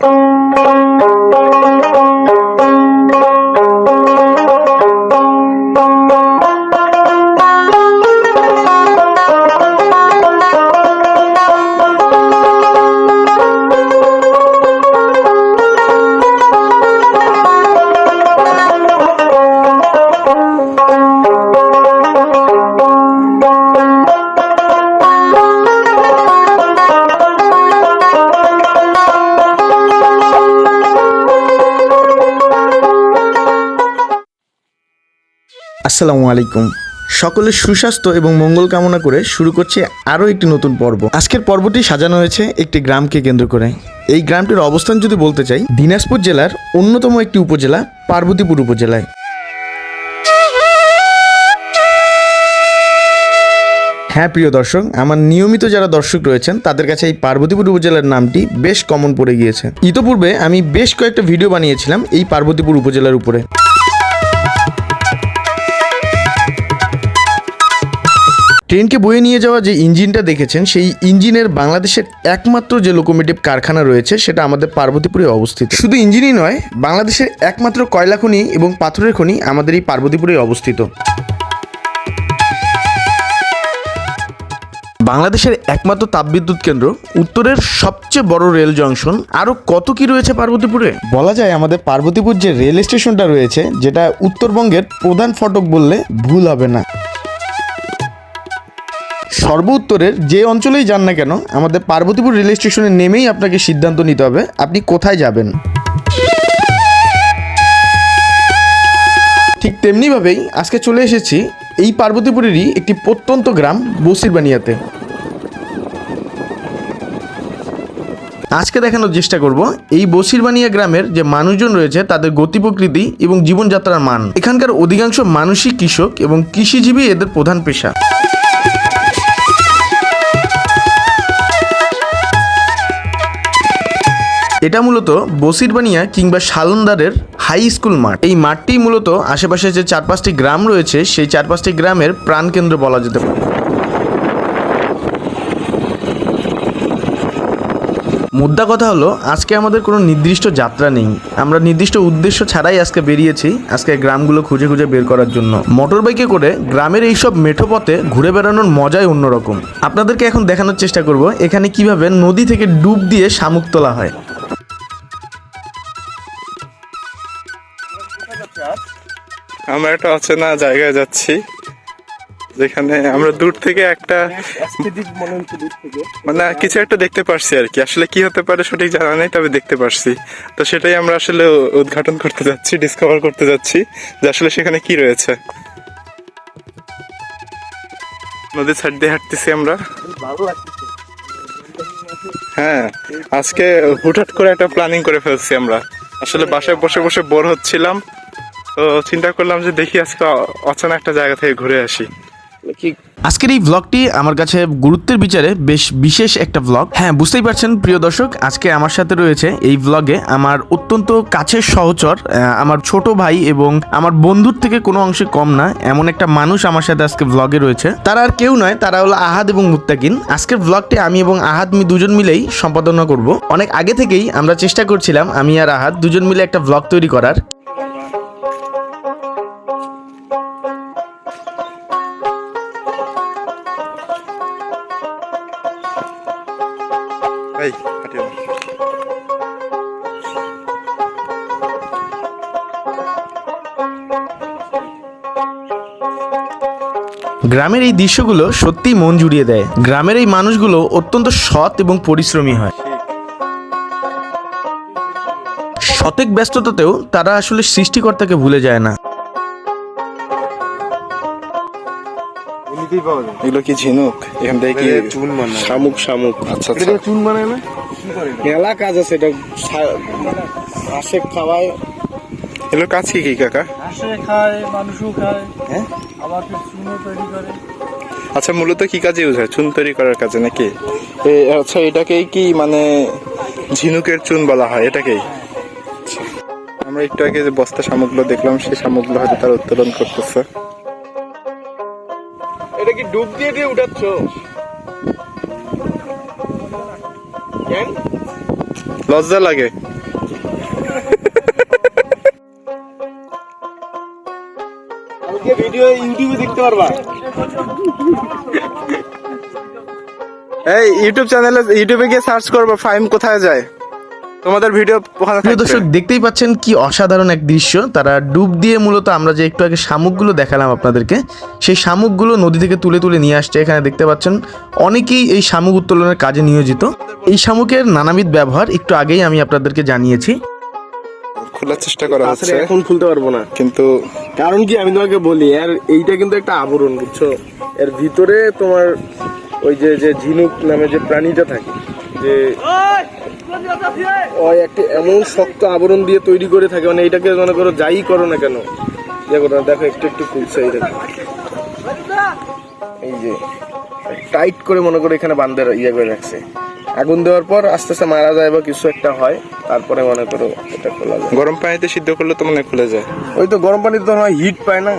Thank. আসসালামু আলাইকুম। সকলের সুস্বাস্থ্য এবং মঙ্গল কামনা করে শুরু করছে আরও একটি নতুন পর্ব। আজকের পর্বটি সাজানো হয়েছে একটি গ্রামকে কেন্দ্র করে। এই গ্রামটির অবস্থান যদি বলতে চাই, দিনাজপুর জেলার অন্যতম একটি উপজেলা, পার্বতীপুর উপজেলায়। হ্যাঁ প্রিয় দর্শক, আমার নিয়মিত যারা দর্শক রয়েছেন, তাদের কাছে এই পার্বতীপুর উপজেলার নামটি বেশ কমন পড়ে গিয়েছে। ইতোপূর্বে আমি বেশ কয়েকটা ভিডিও বানিয়েছিলাম এই পার্বতীপুর উপজেলার উপরে। ট্রেনকে বয়ে নিয়ে যাওয়া যে ইঞ্জিনটা দেখেছেন, সেই ইঞ্জিনের বাংলাদেশের একমাত্র যে লোকোমোটিভ কারখানা রয়েছে, সেটা আমাদের পার্বতীপুরে অবস্থিত। শুধু ইঞ্জিনই নয়, বাংলাদেশের একমাত্র কয়লা খনি এবং পাথরের খনি আমাদের এই পার্বতীপুরে অবস্থিত। বাংলাদেশের একমাত্র তাপবিদ্যুৎ কেন্দ্র, উত্তরের সবচেয়ে বড় রেল জংশন, আরও কত কি রয়েছে পার্বতীপুরে? বলা যায় আমাদের পার্বতীপুর যে রেল স্টেশনটা রয়েছে, যেটা উত্তরবঙ্গের প্রধান ফটক বললে ভুল হবে না। সর্ব উত্তরের যে অঞ্চলেই যান না কেন, আমাদের পার্বতীপুর রেল স্টেশনে নেমেই আপনাকে সিদ্ধান্ত নিতে হবে, আপনি কোথায় যাবেন? ঠিক তেমনিভাবেই আজকে চলে এসেছি এই পার্বতীপুরেরই একটি প্রত্যন্ত গ্রাম, বসিরবানিয়াতে। আজকে দেখানোর চেষ্টা করব, এই বসিরবানিয়া গ্রামের যে মানুষজন রয়েছে, তাদের গতি প্রকৃতি এবং জীবনযাত্রার মান। এখানকার অধিকাংশ মানুষই কৃষক এবং কৃষিজীবী এদের প্রধান পেশা। এটা মূলত বসিরবানিয়া কিংবা শালন্দারের হাই স্কুল মাঠ। এই মাঠটি মূলত আশেপাশে যে চার পাঁচটি গ্রাম রয়েছে, সেই চার পাঁচটি গ্রামের প্রাণকেন্দ্র বলা যেতে পারে। মুদ্রা কথা হলো, আজকে আমাদের কোনো নির্দিষ্ট যাত্রা নেই। আমরা নির্দিষ্ট উদ্দেশ্য ছাড়াই আজকে বেরিয়েছি, আজকে গ্রামগুলো খুঁজে খুঁজে বের করার জন্য। মোটর বাইকে করে গ্রামের এইসব মেঠো পথে ঘুরে বেড়ানোর মজাই অন্যরকম। আপনাদেরকে এখন দেখানোর চেষ্টা করব, এখানে কীভাবে নদী থেকে ডুব দিয়ে শামুক তোলা হয়। আমরা একটা অচেনা জায়গায় যাচ্ছি যেখানে আমরা দূর থেকে একটা মানে কিছু একটা দেখতে পারছি আর কি। আসলে কি হতে পারে সঠিক জানা নেই তবে দেখতে পারছি। তো সেটাই আমরা আসলে উদ্ঘাটন করতে যাচ্ছি ডিসকভার করতে যাচ্ছি যে আসলে সেখানে কি রয়েছে। নদীর সাইড দিয়ে হাঁটতেছি আমরা। হ্যাঁ আজকে হুটহাট করে একটা প্ল্যানিং করে ফেলছি আমরা। আসলে বাসায় বসে বসে বোর হচ্ছিলাম। তো চিন্তা করলাম যে দেখি আজকে অচেনা একটা জায়গা থেকে ঘুরে আসি। আজকের এই ভ্লগটি আমার কাছে গুরুত্বের বিচারে বেশ বিশেষ একটা ভ্লগ হ্যাঁ বুঝতেই পারছেন প্রিয় দর্শক আজকে আমার সাথে রয়েছে এই ভ্লগে আমার অত্যন্ত কাছের সহচর আমার ছোট ভাই এবং আমার বন্ধুর থেকে কোনো অংশে কম না এমন একটা মানুষ আমার সাথে আজকে ভ্লগে রয়েছে। তারা আর কেউ নয় তারা হলো আহাদ এবং মুত্তাকিন। আজকের ভ্লগটি আমি এবং আহাদ মি দুজন মিলেই সম্পাদনা করব। অনেক আগে থেকেই আমরা চেষ্টা করছিলাম আমি আর আহাদ দুজন মিলে একটা ভ্লগ তৈরি করার। গ্রামের এই দৃশ্যগুলো সত্যিই মন জুড়িয়ে দেয়। গ্রামের এই মানুষগুলো অত্যন্ত সৎ এবং পরিশ্রমী হয়। শতেক ব্যস্ততাতেও তারা আসলে সৃষ্টিকর্তাকে ভুলে যায় না। এগুলো কি ঝিনুক? এখান থেকে কি চুন বানায়। শামুক শামুক। আচ্ছা আচ্ছা। চুন বানায় না? মেলা কাজ আছে এটা হাঁসে খাওয়ায়। এগুলো কাজ কি কি কাকা? হাঁসে খায় মানুষও খায় হ্যাঁ? আবার চুনও তৈরি করে। আচ্ছা মূলত কি কাজে ইউজ হয়? চুন তৈরি করার কাজে নাকি? এ, আচ্ছা এটাকেই কি মানে ঝিনুকের চুন বলা হয়? এটাকেই? আচ্ছা। আমরা একটু আগে যে বস্তা শামুকগুলো দেখলাম সেই শামুকগুলো হয়তো তারা উত্তোলন করতেছে। এটা কি ডুব দিয়ে দিয়ে উঠাচ্ছ? লজ্জা লাগে। ভিডিও ইউটিউবে দেখতে পারবা। এই ইউটিউব চ্যানেলে ইউটিউবে গিয়ে সার্চ করব ফাইম কোথায় যায়? তোমাদের ভিডিও প্রিয় দর্শক দেখতেই পাচ্ছেন কি অসাধারণ এক দৃশ্য। তারা ডুব দিয়ে মূলত আমরা যে একটু আগে শামুকগুলো দেখালাম আপনাদেরকে সেই শামুকগুলো নদী থেকে তুলে তুলে নিয়ে আসছে। এখানে দেখতে পাচ্ছেন অনেকেই এই শামুক উত্তোলনের কাজে নিয়োজিত। এই শামুকের নানাবিধ ব্যবহার একটু আগেই আমি আপনাদেরকে জানিয়েছি। খোলার চেষ্টা করা হচ্ছে। এখন খুলতে পারব না। কিন্তু কারণ কি আমি তোমাকে বলি আর এইটা কিন্তু একটা আবরণ বুঝছ? এর ভিতরে তোমার ওই যে যে ঝিনুক নামে যে প্রাণীটা থাকে যে ওই একটা এমন শক্ত আবরণ দিয়ে তৈরি করে থাকে মানে এটাকে মনে করো যাই করো না কেন। করো না, দেখো একটু একটু খুলছে এই দেখো। এই যে টাইট করে মনে করো এখানে বান্ধে ইয়ে করে রাখছে। আগুন দেওয়ার পর আস্তে আস্তে মারা যায় বা কিছু একটা হয় তারপরে মনে করো এটা খোলা যায়। গরম পানিতে সিদ্ধ করলে তো মনে খুলে যায়। ওই তো গরম পানিতে তো হয় হিট পায় না।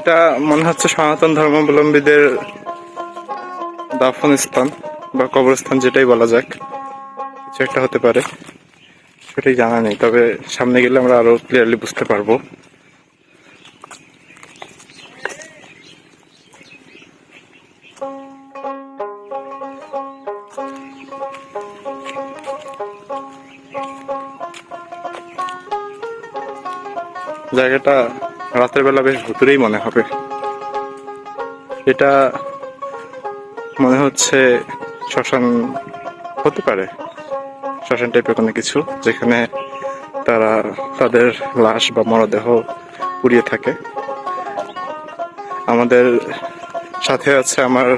এটা মনে হচ্ছে সনাতন ধর্মাবলম্বীদের দাফন স্থান বা কবরস্থান যেটাই বলা যাক। কিছু একটা হতে পারে সেটাই জানা নেই। তবে সামনে গেলে আমরা আরও ক্লিয়ারলি বুঝতে পারব। জায়গাটা রাতের বেলা বেশ ভুতুরেই মনে হবে। এটা মনে হচ্ছে শ্মশান হতে পারে, শ্মশান টাইপের কোনো কিছু যেখানে তারা তাদের লাশ বা মরদেহ পুড়িয়ে থাকে। আমাদের সাথে আছে আমার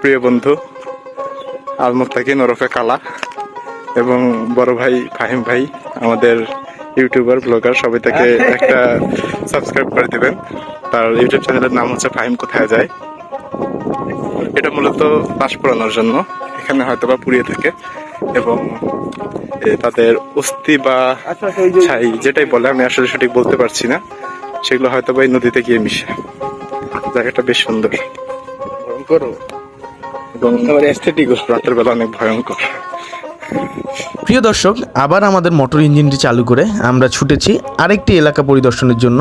প্রিয় বন্ধু আলমুত্তাকিন ওরফে কালা এবং বড় ভাই ফাহিম ভাই, আমাদের ইউটিউবার ব্লগার সবাই তাকে একটা সাবস্ক্রাইব করে দিবেন। তার ইউটিউব চ্যানেলের নাম হচ্ছে ফাহিম কোথায় যায়। এটা মূলত পাশ পড়ানোর জন্য। এখানে হয়তো বা পুড়িয়ে থাকে এবং তাদের অস্থি বা আচ্ছা আচ্ছা, ছাই যেটাই বলে আমি আসলে সঠিক বলতে পারছি না। সেগুলো হয়তো বা এই নদীতে গিয়ে মিশে। জায়গাটা বেশ সুন্দর। ভয়ঙ্কর। এবং রাতের বেলা অনেক ভয়ঙ্কর। প্রিয় দর্শক, আবার আমাদের মোটর ইঞ্জিনটি চালু করে আমরা ছুটেছি আরেকটি এলাকা পরিদর্শনের জন্য।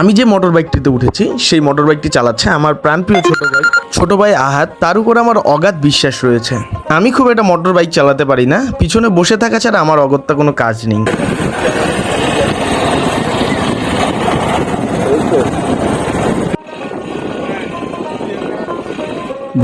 আমি যে মোটর বাইকটিতে উঠেছি, সেই মোটর বাইকটি চালাচ্ছে আমার প্রাণপ্রিয় ছোট ভাই। ছোট ভাই আহাত, তার উপর আমার অগাধ বিশ্বাস রয়েছে। আমি খুব একটা মোটর বাইক চালাতে পারি না, পিছনে বসে থাকা ছাড়া আমার অগত্যা কোনো কাজ নেই।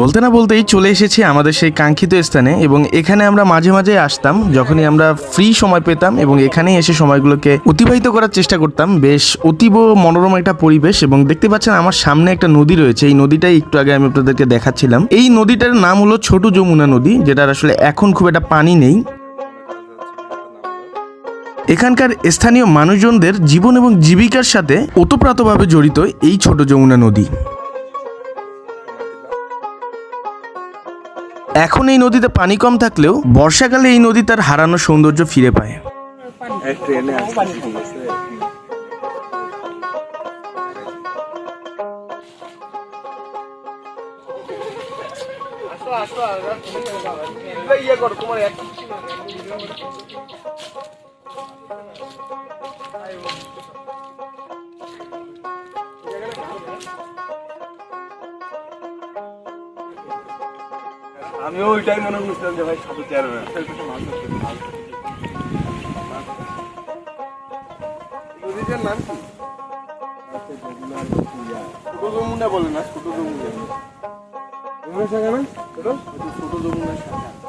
বলতে না বলতেই চলে এসেছি আমাদের সেই কাঙ্ক্ষিত স্থানে এবং এখানে আমরা মাঝে মাঝে আসতাম, যখনই আমরা ফ্রি সময় পেতাম এবং এখানেই এসে সময়গুলোকে অতিবাহিত করার চেষ্টা করতাম। বেশ অতীব মনোরম একটা পরিবেশ এবং দেখতে পাচ্ছেন আমার সামনে একটা নদী রয়েছে, এই নদীটাই একটু আগে আমি আপনাদেরকে দেখাচ্ছিলাম। এই নদীটার নাম হলো ছোট যমুনা নদী, যেটার আসলে এখন খুব একটা পানি নেই। এখানকার স্থানীয় মানুষজনদের জীবন এবং জীবিকার সাথে ওতপ্রোতভাবে জড়িত এই ছোট যমুনা নদী। এখন এই নদীতে পানি কম থাকলেও বর্ষাকালে এই নদী তার হারানো সৌন্দর্য ফিরে পায়। আসো ইয়ে আমিও ওইটাই মনে করছিলাম যে ভাই সাথে চেয়ারম্যান নাম কি? ছোট যমুনা বলে না ছোট যমুনা। যমুনা শাখা না ছোট ছোট যমুনা শাখা।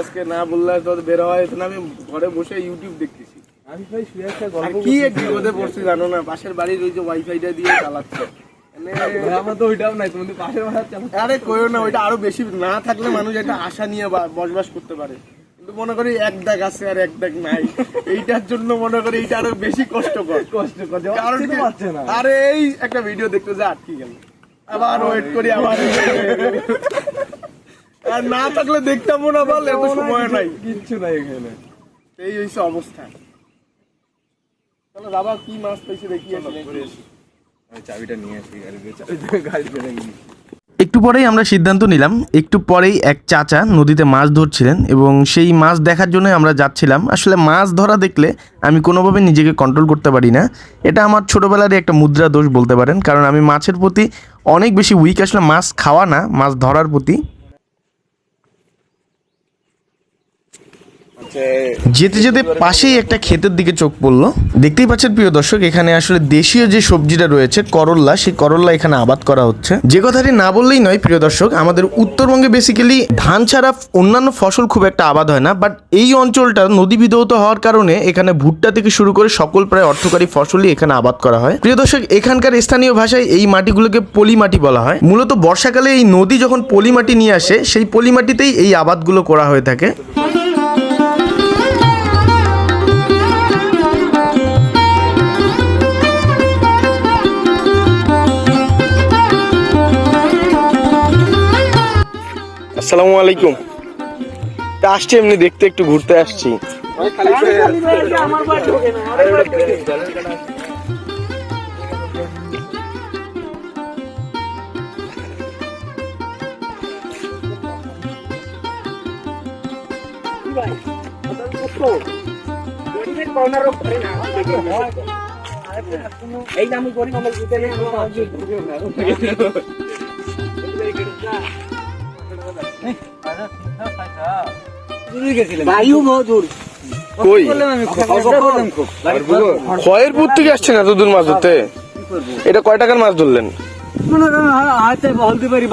আজকে না বললে তো বের হয় তো আমি ঘরে বসে ইউটিউব দেখতেছি। আমি ভাই শুয়ে একটা গল্প কি এক বিপদে পড়ছি জানো না পাশের বাড়ির ওই যে ওয়াইফাইটা দিয়ে চালাচ্ছে। আরে কইও না ওইটা আরও বেশি না থাকলে মানুষ একটা আশা নিয়ে বসবাস করতে পারে। কিন্তু মনে করি এক দাগ আছে আর এক দাগ নাই। এইটার জন্য মনে করি এইটা আরও বেশি কষ্টকর। কষ্ট করে কারণ পাচ্ছে না। আরে এই একটা ভিডিও দেখতে যা আটকে গেল। আবার ওয়েট করি আবার আর না থাকলে দেখতামও না বল এত সময় নাই। কিচ্ছু নাই এখানে। এই হইছে অবস্থা। চলো বাবা কি মাছ পাইছে দেখি চাবিটা নিয়ে আসি গাড়ি গাড়ি একটু পরেই আমরা সিদ্ধান্ত নিলাম একটু পরেই এক চাচা নদীতে মাছ ধরছিলেন এবং সেই মাছ দেখার জন্য আমরা যাচ্ছিলাম। আসলে মাছ ধরা দেখলে আমি কোনোভাবে নিজেকে কন্ট্রোল করতে পারি না। এটা আমার ছোটোবেলারই একটা মুদ্রা দোষ বলতে পারেন কারণ আমি মাছের প্রতি অনেক বেশি উইক আসলে মাছ খাওয়া না মাছ ধরার প্রতি। যেতে যেতে পাশেই একটা ক্ষেতের দিকে চোখ পড়ল। দেখতেই পাচ্ছেন প্রিয় দর্শক, এখানে আসলে দেশীয় যে সবজিটা রয়েছে, করল্লা, সেই করল্লা এখানে আবাদ করা হচ্ছে। যে কথাটি না বললেই নয় প্রিয় দর্শক, আমাদের উত্তরবঙ্গে বেসিক্যালি ধান ছাড়া অন্যান্য ফসল খুব একটা আবাদ হয় না বাট এই অঞ্চলটা নদী বিধৌত হওয়ার কারণে এখানে ভুট্টা থেকে শুরু করে সকল প্রায় অর্থকারী ফসলই এখানে আবাদ করা হয়। প্রিয় দর্শক, এখানকার স্থানীয় ভাষায় এই মাটিগুলোকে পলি মাটি বলা হয়। মূলত বর্ষাকালে এই নদী যখন পলি মাটি নিয়ে আসে, সেই পলি মাটিতেই এই আবাদগুলো করা হয়ে থাকে। আসসালামু আলাইকুম। তা আসছি এমনি দেখতে একটু ঘুরতে আসছি। এই আমি করি আমার খয়েরপুর থেকে আসছেন এত দূর মাছ ধরতে? এটা কয় টাকার মাছ ধরলেন? মনে করেন হয়তো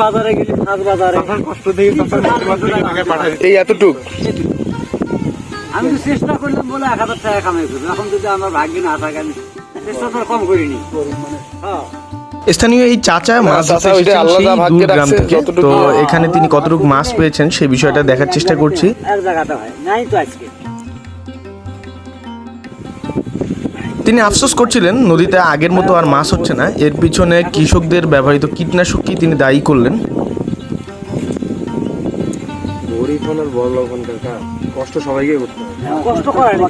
বাজারে গেলি মাছ বাজারে। কষ্ট এই এতটুক? আমি তো চেষ্টা করলাম বলে এক হাজার টাকা কামাই করব। এখন যদি আমার ভাগ্যে না থাকে আমি চেষ্টা তো কম করিনি। হ্যাঁ। স্থানীয় এই চাচা মাছ ধরতে এসেছেন আলাদা সেই দূর গ্রাম। থেকে তো এখানে তিনি কতটুকু মাছ পেয়েছেন সেই বিষয়টা দেখার চেষ্টা করছি। এক জায়গাতে হয় নাই তো আজকে। তিনি আফসোস করছিলেন নদীতে আগের মতো আর মাছ হচ্ছে না। এর পিছনে কৃষকদের ব্যবহৃত কীটনাশক কীটনাশককেই তিনি দায়ী করলেন? কষ্ট সবাইকে করতে হবে কষ্ট করে না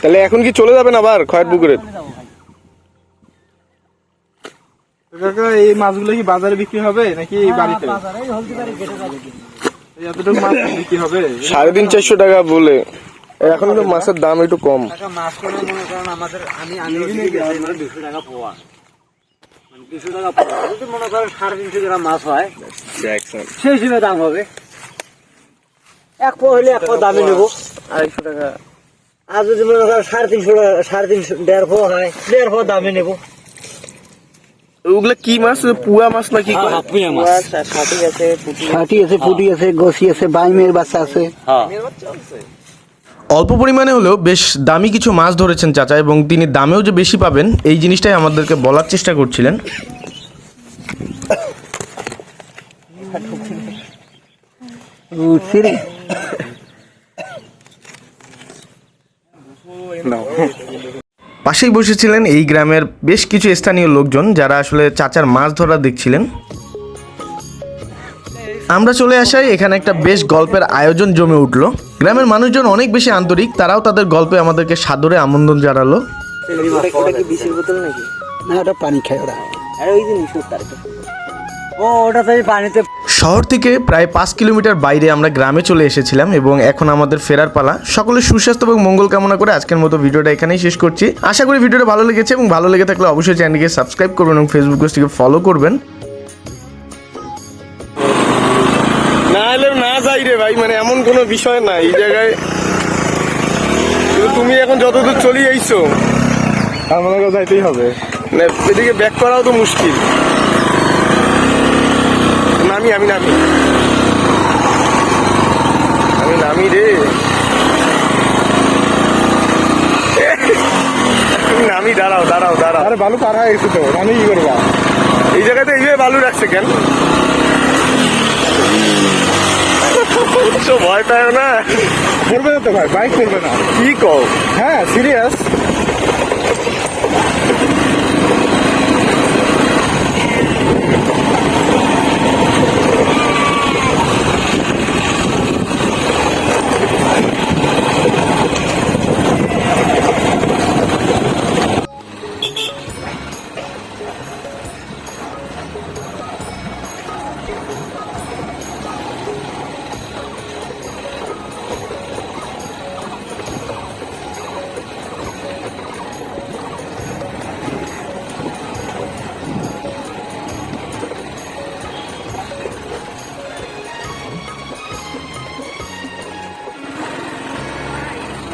তাহলে এখন কি চলে যাবেন আবার খয়ের পুকুরে? কাকা এই মাছগুলো কি বাজারে বিক্রি হবে নাকি বাড়িতে? এতটুকু মাছ বিক্রি হবে? সাড়ে তিন চারশো টাকা বলে। এখন তো মাছের দাম একটু কম। মাছ করে মনে করেন আমাদের আমি আমি দুশো টাকা পোয়া। দুশো টাকা যদি মনে করেন সাড়ে তিনশো গ্রাম মাছ হয় সেই হিসেবে দাম হবে। এক পো হলে এক পো দামে নেব। আড়াইশো টাকা। আর যদি মনে করেন সাড়ে তিনশো টাকা- সাড়ে তিনশো দেড় পো হয় দেড় পো দামে নেব। ওগুলা কি মাছ? পুয়া মাছ নাকি? পুয়া মাছ। ষাটি আছে পুঁটি। আছে পুটি আছে গসি আছে বাইমের বাচ্চা আছে। অল্প পরিমাণে হলেও বেশ দামি কিছু মাছ ধরেছেন চাচা এবং তিনি দামেও যে বেশি পাবেন এই জিনিসটাই আমাদেরকে বলার চেষ্টা করছিলেন। পাশেই বসেছিলেন এই গ্রামের বেশ কিছু স্থানীয় লোকজন যারা আসলে চাচার মাছ ধরা দেখছিলেন। আমরা চলে আসায় এখানে একটা বেশ গল্পের আয়োজন জমে উঠল। গ্রামের মানুষজন অনেক বেশি আন্তরিক, তারাও তাদের গল্পে আমাদেরকে সাদরে আমন্ত্রণ জানালো। শহর থেকে প্রায় পাঁচ কিলোমিটার বাইরে আমরা গ্রামে চলে এসেছিলাম এবং এখন আমাদের ফেরার পালা। সকলের সুস্বাস্থ্য এবং মঙ্গল কামনা করে আজকের মতো ভিডিওটা এখানেই শেষ করছি। আশা করি ভিডিওটা ভালো লেগেছে এবং ভালো লেগে থাকলে অবশ্যই চ্যানেলকে সাবস্ক্রাইব করবেন এবং ফেসবুক পেজটিকে ফলো করবেন। না এলে না যাই রে ভাই মানে এমন কোনো বিষয় না এই জায়গায় তুমি এখন যতদূর চলে আইছো আমাদের যাইতেই হবে। মানে এদিকে ব্যাক করাও তো মুশকিল। নামি আমি নামি। আমি নামি রে। আমি নামি দাঁড়াও দাঁড়াও দাঁড়াও। আরে বালু পার হয়ে গেছে তো আমি কি করবা? এই জায়গাতে এইভাবে বালু রাখছে কেন? বুঝছ ভয় পায় না। করবে না তো ভাই? বাইক করবে না। কি কও? হ্যাঁ সিরিয়াস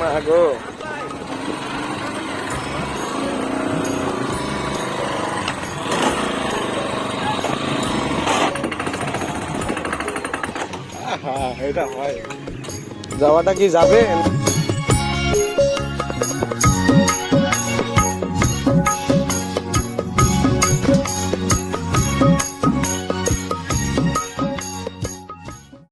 মা গো এটা হয়। যাওয়াটা কি যাবে?